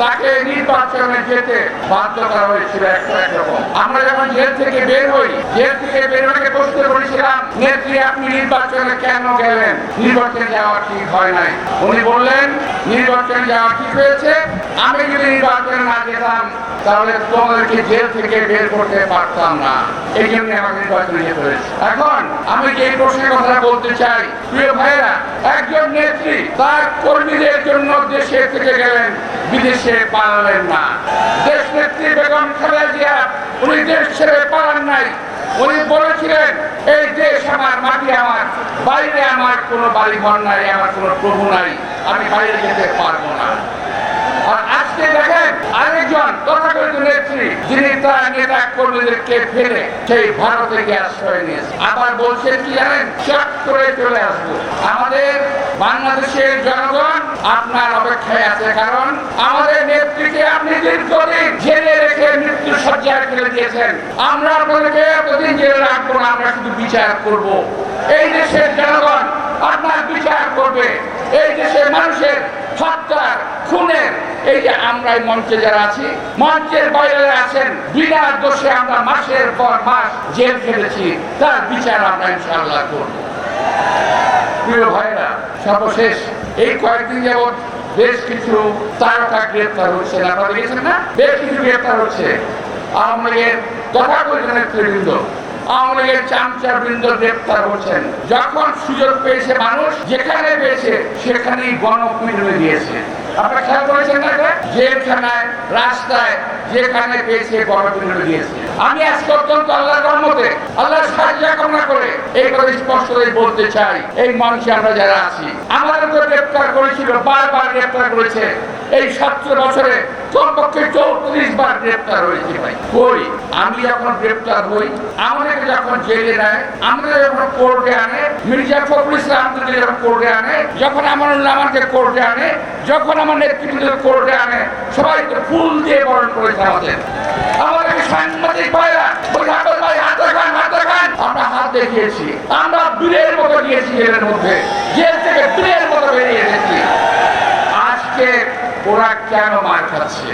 তাকে নির্বাচনে যেতে বাধ্য করা হয়েছিল আমরা যখন জেল থেকে বের হই, জেল থেকে বের হয়ে প্রশ্ন করেছিলাম, নেত্রী, আপনি নির্বাচনে কেন গেলেন? নির্বাচনে যাওয়া ঠিক হয় নাই। উনি বললেন, নির্বাচনে যাওয়া ঠিক হয়েছে, আমি যদি নির্বাচনে না যেতাম, তাহলে তোমাদেরকে জেল থেকে বের করতে পারতাম না। এই জন্য আমাকে নির্বাচনে যেতে হয়েছে। এখন, আমি যে প্রশ্নের কথা বলতে চাই, প্রিয় ভাইরা নেত্রী তার কর্মীদের জন্য দেশে থেকে গেলেন, বিদেশে পালালেন না। দেশ নেত্রী বেগম খালেদা উনি দেশ ছেড়ে পালান নাই। উনি বলেছিলেন, এই দেশ আমার, মাটি আমার, বাইরে আমার কোনো বাড়ি ঘর নাই, আমার কোনো প্রভু নাই, আমি বাইরে যেতে পারব না। আর আজকে দেখেন আরেকজন তথাকথিত নেত্রী, যিনি তার নেতা কর্মীদেরকে ফেলে সেই ভারতে গিয়ে আশ্রয় নিয়েছে আবার বলছেন কি জানেন? চট করে চলে আসব। আমাদের বাংলাদেশের জনগণ আপনার অপেক্ষায় আছে, কারণ আমাদের নেত্রীকে আপনি দীর্ঘদিন জেলে রেখে মৃত্যু সজ্জায় ফেলে দিয়েছেন। আমরা আপনাদেরকে এতদিন জেলে রাখব না, আমরা শুধু বিচার করব। এই দেশের জনগণ আপনার বিচার করবে। এই দেশের মানুষের এই যে আমরা মঞ্চে যারা আছি, মঞ্চের আছেন, বিনা দোষে আমরা মাসের পর মাস জেল তার বিচার আমরা ইনশাআল্লাহ করব। বৃন্দ গ্রেপ্তার যখন সুযোগ পেয়েছে মানুষ, যেখানে পেয়েছে, সেখানেই গণপিটুনি দিয়েছে আপনারা খেয়াল? জেলখানায়, রাস্তায়, যেখানে পেয়েছে গণপিটুনি দিয়েছে। আমি আজকে অত্যন্ত আল্লাহর রহমতে, আল্লাহর সাহায্য কামনা করে এই কথা স্পষ্ট বলতে চাই, এই মানুষে আমরা যারা আছি আমাদের তো গ্রেপ্তার করেছিল, বারবার গ্রেপ্তার করেছে। এই সতেরো বছরে চৌত্রিশ বার গ্রেপ্তার ভাই। আমি যখন গ্রেপ্তার হই যখন জেলে নেয় আমাদের যখন কোর্টে আনে মির্জা ফখরুল যখন কোর্টে আনে যখন আমার আমাকে কোর্টে আনে যখন আমার কোর্টে আনে সবাই তো ফুল দিয়ে বরণ করেছে আমাদের। আমাদের সাংবাদিক ভাইরা বলে, "আব্বাস ভাই হাত দেখান হাত দেখান আমরা হাত দেখিয়েছি আমরা বীরের মতো গিয়েছি জেলের মধ্যে। জেল থেকে ওরা কেন মার খাচ্ছে